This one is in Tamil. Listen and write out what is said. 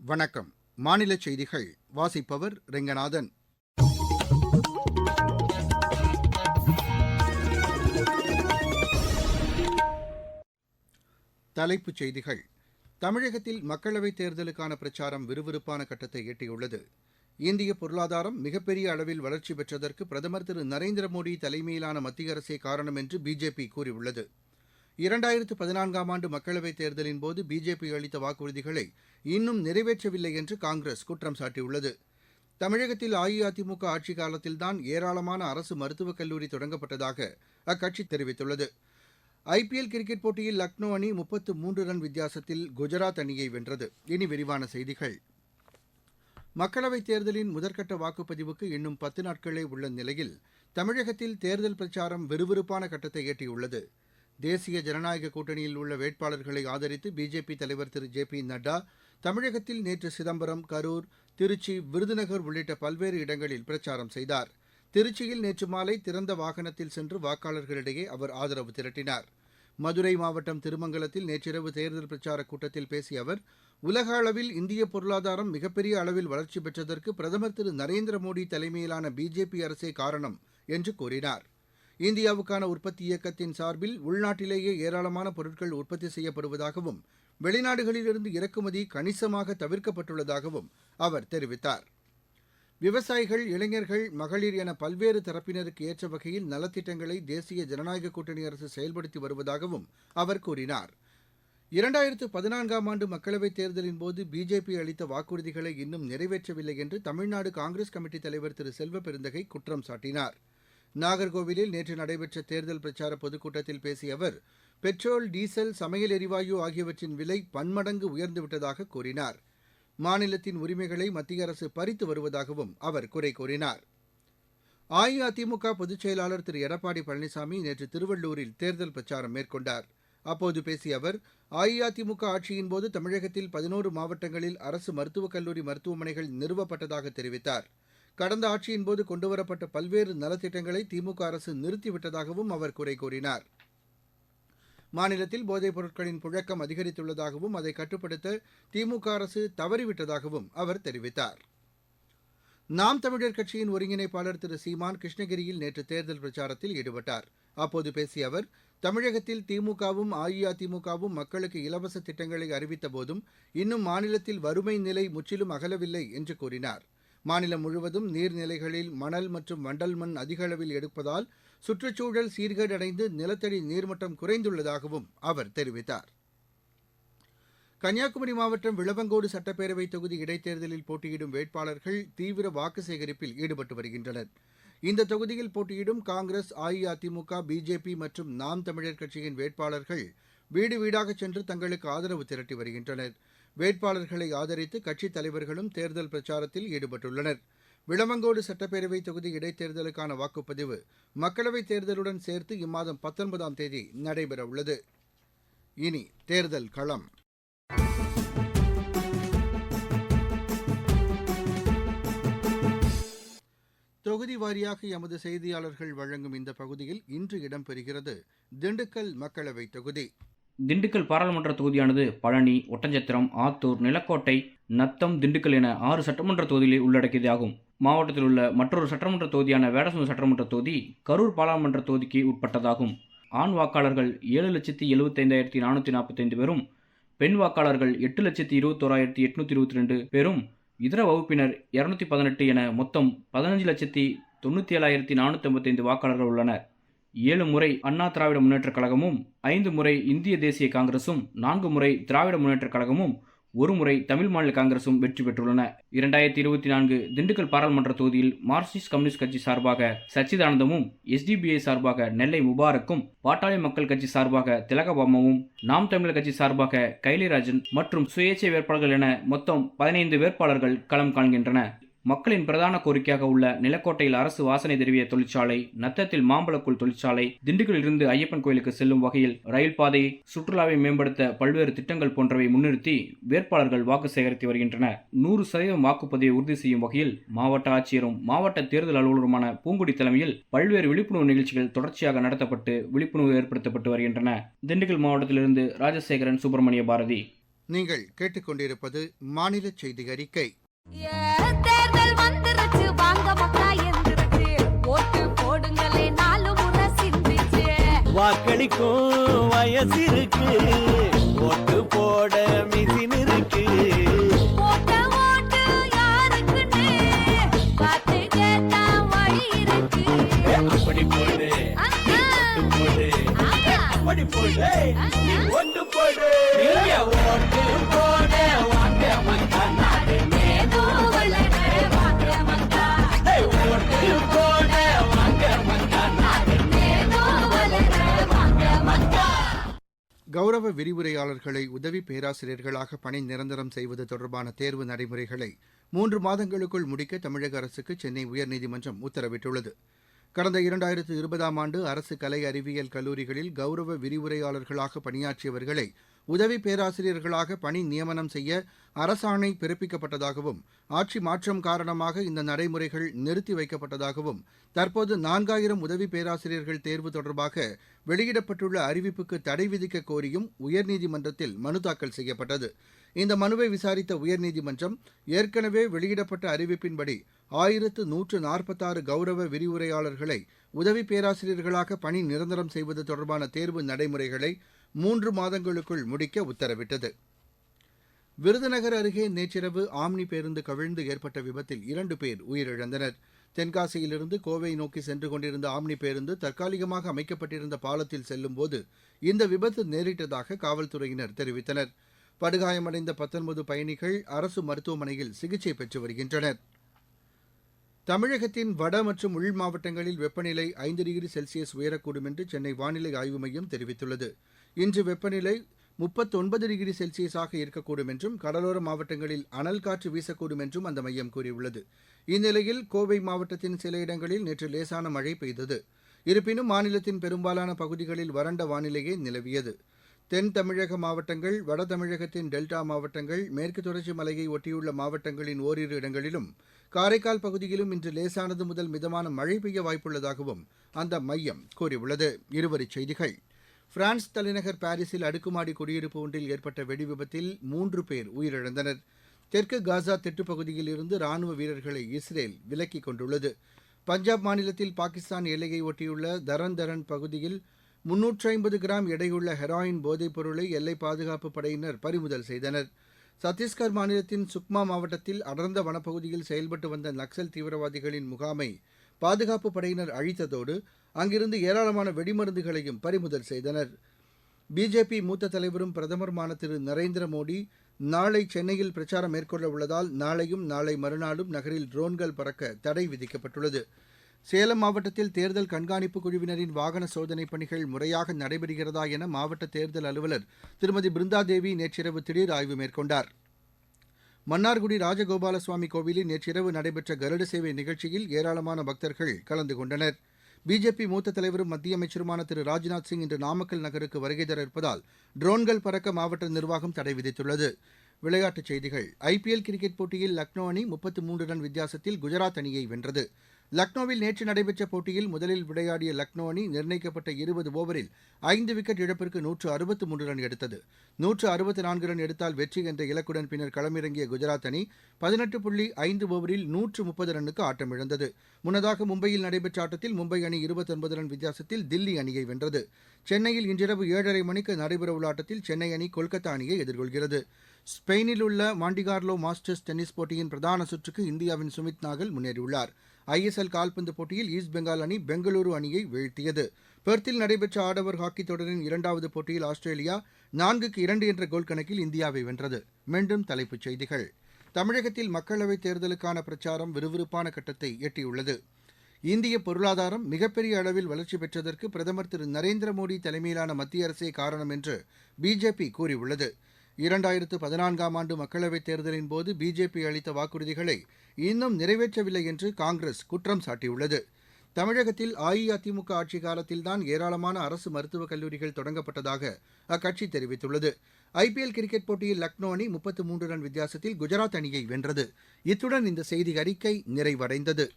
வணக்கம். மாநில செய்திகள் வாசிப்பவர் ரெங்கநாதன். தலைப்புச் செய்திகள். தமிழகத்தில் மக்களவைத் தேர்தலுக்கான பிரச்சாரம் விறுவிறுப்பான கட்டத்தை எட்டியுள்ளது. இந்திய பொருளாதாரம் மிகப்பெரிய அளவில் வளர்ச்சி பெற்றதற்கு பிரதமர் திரு நரேந்திர மோடி தலைமையிலான மத்திய அரசே காரணம் என்று பிஜேபி கூறியுள்ளது. இரண்டாயிரத்து பதினான்காம் ஆண்டு மக்களவைத் தேர்தலின் போது பிஜேபி அளித்த வாக்குறுதிகளை இன்னும் நிறைவேற்றவில்லை என்று காங்கிரஸ் குற்றம் சாட்டியுள்ளது. தமிழகத்தில் அஇஅதிமுக ஆட்சிக் காலத்தில்தான் ஏராளமான அரசு மருத்துவக் கல்லூரி தொடங்கப்பட்டதாக அக்கட்சி தெரிவித்துள்ளது. ஐபிஎல் கிரிக்கெட் போட்டியில் லக்னோ அணி முப்பத்து மூன்று ரன் வித்தியாசத்தில் குஜராத் அணியை வென்றது. இனி விரிவான செய்திகள். மக்களவைத் தேர்தலின் முதற்கட்ட வாக்குப்பதிவுக்கு இன்னும் பத்து நாட்களே உள்ள நிலையில் தமிழகத்தில் தேர்தல் பிரச்சாரம் விறுவிறுப்பான கட்டத்தை எட்டியுள்ளது. தேசிய ஜனநாயக கூட்டணியில் உள்ள வேட்பாளர்களை ஆதரித்து பிஜேபி தலைவர் திரு ஜே பி நட்டா தமிழகத்தில் நேற்று சிதம்பரம் கரூர் திருச்சி விருதுநகர் உள்ளிட்ட பல்வேறு இடங்களில் பிரச்சாரம் செய்தார். திருச்சியில் நேற்று மாலை திறந்த வாகனத்தில் சென்று வாக்காளர்களிடையே அவர் ஆதரவு திரட்டினார். மதுரை மாவட்டம் திருமங்கலத்தில் நேற்றிரவு தேர்தல் பிரச்சார கூட்டத்தில் பேசிய அவர் உலக அளவில் இந்திய பொருளாதாரம் மிகப்பெரிய அளவில் வளர்ச்சி பெற்றதற்கு பிரதமர் திரு நரேந்திர மோடி தலைமையிலான பிஜேபி அரசே காரணம் என்று கூறினார். இந்தியாவுக்கான உற்பத்தி இயக்கத்தின் சார்பில் உள்நாட்டிலேயே ஏராளமான பொருட்கள் உற்பத்தி செய்யப்படுவதாகவும் வெளிநாடுகளிலிருந்து இறக்குமதி கணிசமாக தவிர்க்கப்பட்டுள்ளதாகவும் அவர் தெரிவித்தார். விவசாயிகள் இளைஞர்கள் மகளிர் என பல்வேறு தரப்பினருக்கு ஏற்ற வகையில் நலத்திட்டங்களை தேசிய ஜனநாயக கூட்டணி அரசு செயல்படுத்தி வருவதாகவும் அவர் கூறினார். இரண்டாயிரத்து பதினான்காம் ஆண்டு மக்களவைத் தேர்தலின் போது பிஜேபி அளித்த வாக்குறுதிகளை இன்னும் நிறைவேற்றவில்லை என்று தமிழ்நாடு காங்கிரஸ் கமிட்டி தலைவர் திரு செல்வ பெருந்தகை குற்றம் சாட்டினார். நாகர்கோவிலில் நேற்று நடைபெற்ற தேர்தல் பிரச்சார பொதுக்கூட்டத்தில் பேசிய அவர் பெட்ரோல் டீசல் சமையல் எரிவாயு ஆகியவற்றின் விலை பன்மடங்கு உயர்ந்துவிட்டதாக கூறினார். மாநிலத்தின் உரிமைகளை மத்திய அரசு பறித்து வருவதாகவும் அவர் குறை கூறினார். அஇஅதிமுக பொதுச் செயலாளர் திரு. எடப்பாடி பழனிசாமி நேற்று திருவள்ளூரில் தேர்தல் பிரச்சாரம் மேற்கொண்டார். அப்போது பேசிய அவர் அஇஅதிமுக ஆட்சியின் போது தமிழகத்தில் பதினோரு மாவட்டங்களில் அரசு மருத்துவக் கல்லூரி மருத்துவமனைகள் நிறுவப்பட்டதாக தெரிவித்தார். கடந்த ஆட்சியின்போது கொண்டுவரப்பட்ட பல்வேறு நலத்திட்டங்களை திமுக அரசு நிறுத்திவிட்டதாகவும் அவர் குறை கூறினார். மாநிலத்தில் போதைப் பொருட்களின் புழக்கம் அதிகரித்துள்ளதாகவும் அதை கட்டுப்படுத்த திமுக அரசு தவறிவிட்டதாகவும் அவர் தெரிவித்தார். நாம் தமிழர் கட்சியின் ஒருங்கிணைப்பாளர் திரு. சீமான் கிருஷ்ணகிரியில் நேற்று தேர்தல் பிரச்சாரத்தில் ஈடுபட்டார். அப்போது பேசிய அவர் தமிழகத்தில் திமுகவும் அஇஅதிமுகவும் மக்களுக்கு இலவச திட்டங்களை அறிவித்த போதும் இன்னும் மாநிலத்தில் வறுமை நிலை முற்றிலும் அகலவில்லை என்று கூறினார். மாநிலம் முழுவதும் நீர்நிலைகளில் மணல் மற்றும் வண்டல் மண் அதிக அளவில் எடுப்பதால் சுற்றுச்சூழல் சீர்கேடடைந்து நிலத்தடி நீர்மட்டம் குறைந்துள்ளதாகவும் அவர் தெரிவித்தார். கன்னியாகுமரி மாவட்டம் விளவங்கோடு சட்டப்பேரவை தொகுதி இடைத்தேர்தலில் போட்டியிடும் வேட்பாளர்கள் தீவிர வாக்கு சேகரிப்பில் ஈடுபட்டு வருகின்றனர். இந்த தொகுதியில் போட்டியிடும் காங்கிரஸ் அஇஅதிமுக பிஜேபி மற்றும் நாம் தமிழர் கட்சியின் வேட்பாளர்கள் வீடு வீடாக சென்று தங்களுக்கு ஆதரவு திரட்டி வருகின்றனர். வேட்பாளர்களை ஆதரித்து கட்சித் தலைவர்களும் தேர்தல் பிரச்சாரத்தில் ஈடுபட்டுள்ளனர். விளவங்கோடு சட்டப்பேரவை தொகுதி இடைத்தேர்தலுக்கான வாக்குப்பதிவு மக்களவைத் தேர்தலுடன் சேர்த்து இம்மாதம் பத்தொன்பதாம் தேதி நடைபெறவுள்ளது. இனி தேர்தல் களம். தொகுதி வாரியாக எமது செய்தியாளர்கள் வழங்கும் இந்த பகுதியில் இன்று இடம்பெறுகிறது திண்டுக்கல் மக்களவைத் தொகுதி. திண்டுக்கல் பாராளுமன்ற தொகுதியானது பழனி ஒட்டஞ்சத்திரம் ஆத்தூர் நிலக்கோட்டை நத்தம் திண்டுக்கல் என ஆறு சட்டமன்ற தொகுதிகளை உள்ளடக்கியதாகும் மாவட்டத்தில் உள்ள மற்றொரு சட்டமன்ற தொகுதியான வேடசந்தூர் சட்டமன்ற தொகுதி கரூர் பாராளுமன்ற தொகுதிக்கு உட்பட்டதாகும். ஆண் வாக்காளர்கள் ஏழு லட்சத்தி எழுபத்தைந்தாயிரத்தி நானூற்றி நாற்பத்தைந்து பேரும் பெண் வாக்காளர்கள் எட்டு லட்சத்தி இருபத்தோராயிரத்தி எட்நூற்றி இருபத்தி ரெண்டு பேரும் இதர வகுப்பினர் இரநூத்தி பதினெட்டு என மொத்தம் பதினஞ்சு லட்சத்தி தொண்ணூற்றி ஏழாயிரத்தி நானூற்றி ஐம்பத்தைந்து வாக்காளர்கள் உள்ளனர். ஏழு முறை அண்ணா திராவிட முன்னேற்றக் கழகமும் ஐந்து முறை இந்திய தேசிய காங்கிரசும் நான்கு முறை திராவிட முன்னேற்றக் கழகமும் ஒரு முறை தமிழ் மாநில காங்கிரசும் வெற்றி பெற்றுள்ளன. இரண்டாயிரத்தி இருபத்தி நான்கு திண்டுக்கல் பாராளுமன்ற தொகுதியில் மார்க்சிஸ்ட் கம்யூனிஸ்ட் கட்சி சார்பாக சச்சிதானந்தமும் எஸ்டிபிஐ சார்பாக நெல்லை முபாரக்கும் பாட்டாளி மக்கள் கட்சி சார்பாக திலகபாமவும் நாம் தமிழர் கட்சி சார்பாக கைலிராஜன் மற்றும் சுயேட்சை வேட்பாளர்கள் என மொத்தம் பதினைந்து வேட்பாளர்கள் களம் காண்கின்றன மக்களின் பிரதான கோரிக்கையாக உள்ள நிலக்கோட்டையில் அரசு வாசனை திரவிய தொழிற்சாலை நத்தத்தில் மாம்பழக்கூழ் தொழிற்சாலை திண்டுக்கல்லில் இருந்து ஐயப்பன் கோயிலுக்கு செல்லும் வகையில் ரயில் பாதை சுற்றுலாவை மேம்படுத்த பல்வேறு திட்டங்கள் போன்றவை முன்னிறுத்தி வேட்பாளர்கள் வாக்கு சேகரித்து வருகின்றனர். நூறு சதவீதம் வாக்குப்பதிவை உறுதி செய்யும் வகையில் மாவட்ட ஆட்சியரும் மாவட்ட தேர்தல் அலுவலருமான பூங்குடி தலைமையில் பல்வேறு விழிப்புணர்வு நிகழ்ச்சிகள் தொடர்ச்சியாக நடத்தப்பட்டு விழிப்புணர்வு ஏற்படுத்தப்பட்டு வருகின்றன. திண்டுக்கல் மாவட்டத்திலிருந்து ராஜசேகரன் சுப்பிரமணிய பாரதி. நீங்கள் கேட்டுக்கொண்டிருப்பது மாநில செய்தி அறிக்கை. வாக்களிக்கும் வயசு இருக்கு ஓட்டு போட மிஷின் இருக்கு கௌரவ விரிவுரையாளர்களை உதவி பேராசிரியர்களாக பணி நிரந்தரம் செய்வது தொடர்பான தேர்வு நடைமுறைகளை மூன்று மாதங்களுக்குள் முடிக்க தமிழக அரசுக்கு சென்னை உயர்நீதிமன்றம் உத்தரவிட்டுள்ளது. கடந்த இரண்டாயிரத்து இருபதாம் ஆண்டு அரசு கலை அறிவியல் கல்லூரிகளில் கௌரவ விரிவுரையாளர்களாக பணியாற்றியவர்களை உதவி பேராசிரியர்களாக பணி நியமனம் செய்ய அரசாணை பிறப்பிக்கப்பட்டதாகவும் ஆட்சி மாற்றம் காரணமாக இந்த நடைமுறைகள் நிறுத்தி வைக்கப்பட்டதாகவும் தற்போது நான்காயிரம் உதவி பேராசிரியர்கள் தேர்வு தொடர்பாக வெளியிடப்பட்டுள்ள அறிவிப்புக்கு தடை விதிக்க கோரியும் உயர்நீதிமன்றத்தில் மனு தாக்கல் செய்யப்பட்டது. இந்த மனுவை விசாரித்த உயர்நீதிமன்றம் ஏற்கனவே வெளியிடப்பட்ட அறிவிப்பின்படி ஆயிரத்து நூற்று நாற்பத்தாறு கௌரவ விரிவுரையாளர்களை உதவி பேராசிரியர்களாக பணி நிரந்தரம் செய்வது தொடர்பான தேர்வு நடைமுறைகளை மூன்று மாதங்களுக்குள் முடிக்க உத்தரவிட்டது. விருதுநகர் அருகே நேற்றிரவு ஆம்னி பேருந்து கவிழ்ந்து ஏற்பட்ட விபத்தில் இரண்டு பேர் உயிரிழந்தனர். தென்காசியிலிருந்து கோவை நோக்கி சென்று கொண்டிருந்த ஆம்னி பேருந்து தற்காலிகமாக அமைக்கப்பட்டிருந்த பாலத்தில் செல்லும்போது இந்த விபத்து நேரிட்டதாக காவல்துறையினர் தெரிவித்தனர். படுகாயமடைந்த பத்தொன்பது பயணிகள் அரசு மருத்துவமனையில் சிகிச்சை பெற்று வருகின்றனர். தமிழகத்தின் வட மற்றும் உள் மாவட்டங்களில் வெப்பநிலை ஐந்து டிகிரி செல்சியஸ் உயரக்கூடும் என்று சென்னை வானிலை ஆய்வு மையம் தெரிவித்துள்ளது. இன்று வெப்பநிலை முப்பத்தொன்பது டிகிரி செல்சியஸாக இருக்கக்கூடும் என்றும் கடலோர மாவட்டங்களில் அனல் காற்று வீசக்கூடும் என்றும் அந்த மையம் கூறியுள்ளது. இந்நிலையில் கோவை மாவட்டத்தின் சில இடங்களில் நேற்று லேசான மழை பெய்தது. இருப்பினும் மாநிலத்தின் பெரும்பாலான பகுதிகளில் வறண்ட வானிலையே நிலவியது. தென் தமிழக மாவட்டங்கள் வட தமிழகத்தின் டெல்டா மாவட்டங்கள் மேற்கு தொடர்ச்சி மலையை ஒட்டியுள்ள மாவட்டங்களின் ஓரிரு இடங்களிலும் காரைக்கால் பகுதியிலும் இன்று லேசானது முதல் மிதமான மழை பெய்ய வாய்ப்புள்ளதாகவும் அந்த மையம் கூறியுள்ளது. இருவரிச் செய்திகள். பிரான்ஸ் தலைநகர் பாரிஸில் அடுக்குமாடி குடியிருப்பு ஒன்றில் ஏற்பட்ட வெடிவிபத்தில் மூன்று பேர் உயிரிழந்தனர். தெற்கு காசா திட்டுப் பகுதியில் இருந்து ராணுவ வீரர்களை இஸ்ரேல் விலக்கிக் கொண்டுள்ளது. பஞ்சாப் மாநிலத்தில் பாகிஸ்தான் எல்லையை ஒட்டியுள்ள தரன் தரன் பகுதியில் முன்னூற்றி ஐம்பது கிராம் எடையுள்ள ஹெராயின் போதைப் பொருளை எல்லை பாதுகாப்பு படையினர் பறிமுதல் செய்தனர். சத்தீஸ்கர் மாநிலத்தின் சுக்மா மாவட்டத்தில் அடர்ந்த வனப்பகுதியில் செயல்பட்டு வந்த நக்சல் தீவிரவாதிகளின் முகாமை பாதுகாப்பு படையினர் அழித்ததோடு அங்கிருந்து ஏராளமான வெடிமருந்துகளையும் பறிமுதல் செய்தனர். பிஜேபி மூத்த தலைவரும் பிரதமருமான திரு நரேந்திர மோடி நாளை சென்னையில் பிரச்சாரம் மேற்கொள்ள உள்ளதால் நாளையும் நாளை மறுநாளும் நகரில் ட்ரோன்கள் பறக்க தடை விதிக்கப்பட்டுள்ளது. சேலம் மாவட்டத்தில் தேர்தல் கண்காணிப்பு குழுவினரின் வாகன சோதனை பணிகள் முறையாக நடைபெறுகிறதா என மாவட்ட தேர்தல் அலுவலர் திருமதி பிருந்தாதேவி நேற்றிரவு திடீர் ஆய்வு மேற்கொண்டார். மன்னார்குடி ராஜகோபாலசுவாமி கோவிலில் நேற்றிரவு நடைபெற்ற கருட சேவை நிகழ்ச்சியில் ஏராளமான பக்தர்கள் கலந்து கொண்டனர். பிஜேபி மூத்த தலைவரும் மத்திய அமைச்சருமான திரு ராஜ்நாத் சிங் இன்று நாமக்கல் நகருக்கு வருகை தர இருப்பதால் ட்ரோன்கள் பறக்க மாவட்ட நிர்வாகம் தடை விதித்துள்ளது. விளையாட்டுச் செய்திகள். ஐபிஎல் கிரிக்கெட் போட்டியில் லக்னோ அணி முப்பத்து மூன்று ரன் வித்தியாசத்தில் குஜராத் அணியை வென்றது. லக்னோவில் நேற்று நடைபெற்ற போட்டியில் முதலில் விளையாடிய லக்னோ அணி நிர்ணயிக்கப்பட்ட இருபது ஓவரில் ஐந்து விக்கெட் இழப்பிற்கு நூற்று அறுபத்து மூன்று ரன் எடுத்தது. நூற்று அறுபத்து நான்கு ரன் எடுத்தால் வெற்றி என்ற இலக்குடன் பின்னர் களமிறங்கிய குஜராத் அணி பதினெட்டு புள்ளி ஐந்து ஓவரில் நூற்று முப்பது ரன்னுக்கு ஆட்டமிழந்தது முன்னதாக மும்பையில் நடைபெற்ற ஆட்டத்தில் மும்பை அணி இருபத்தொன்பது ரன் வித்தியாசத்தில் தில்லி அணியை வென்றது. சென்னையில் இன்றிரவு ஏழரை மணிக்கு நடைபெறவுள்ள ஆட்டத்தில் சென்னை அணி கொல்கத்தா அணியை எதிர்கொள்கிறது. ஸ்பெயினில் உள்ள மாண்டிகார்லோ மாஸ்டர்ஸ் டென்னிஸ் போட்டியின் பிரதான சுற்றுக்கு இந்தியாவின் சுமித் நாகல் முன்னேறியுள்ளார். ஐஎஸ்எல் கால்பந்து போட்டியில் ஈஸ்ட் பெங்கால் அணி பெங்களூரு அணியை வீழ்த்தியது. பெர்த்தில் நடைபெற்ற ஆடவர் ஹாக்கி தொடரின் இரண்டாவது போட்டியில் ஆஸ்திரேலியா நான்குக்கு இரண்டு என்ற கோல் கணக்கில் இந்தியாவை வென்றது. மீண்டும் தலைப்புச் செய்திகள். தமிழகத்தில் மக்களவைத் தேர்தலுக்கான பிரச்சாரம் விறுவிறுப்பான கட்டத்தை எட்டியுள்ளது. இந்திய பொருளாதாரம் மிகப்பெரிய அளவில் வளர்ச்சி பெற்றதற்கு பிரதமர் திரு நரேந்திர மோடி தலைமையிலான மத்திய அரசே காரணம் என்று பிஜேபி கூறியுள்ளது. இரண்டாயிரத்து பதினான்காம் ஆண்டு மக்களவைத் தேர்தலின் போது பிஜேபி அளித்த வாக்குறுதிகளை இன்னும் நிறைவேற்றவில்லை என்று காங்கிரஸ் குற்றம் சாட்டியுள்ளது. தமிழகத்தில் அஇஅதிமுக ஆட்சி காலத்தில்தான் ஏராளமான அரசு மருத்துவக் கல்லூரிகள் தொடங்கப்பட்டதாக அக்கட்சி தெரிவித்துள்ளது. ஐபிஎல் கிரிக்கெட் போட்டியில் லக்னோ அணி முப்பத்து மூன்று ரன் வித்தியாசத்தில் குஜராத் அணியை வென்றது. இத்துடன் இந்த செய்தி அறிக்கை நிறைவடைந்தது.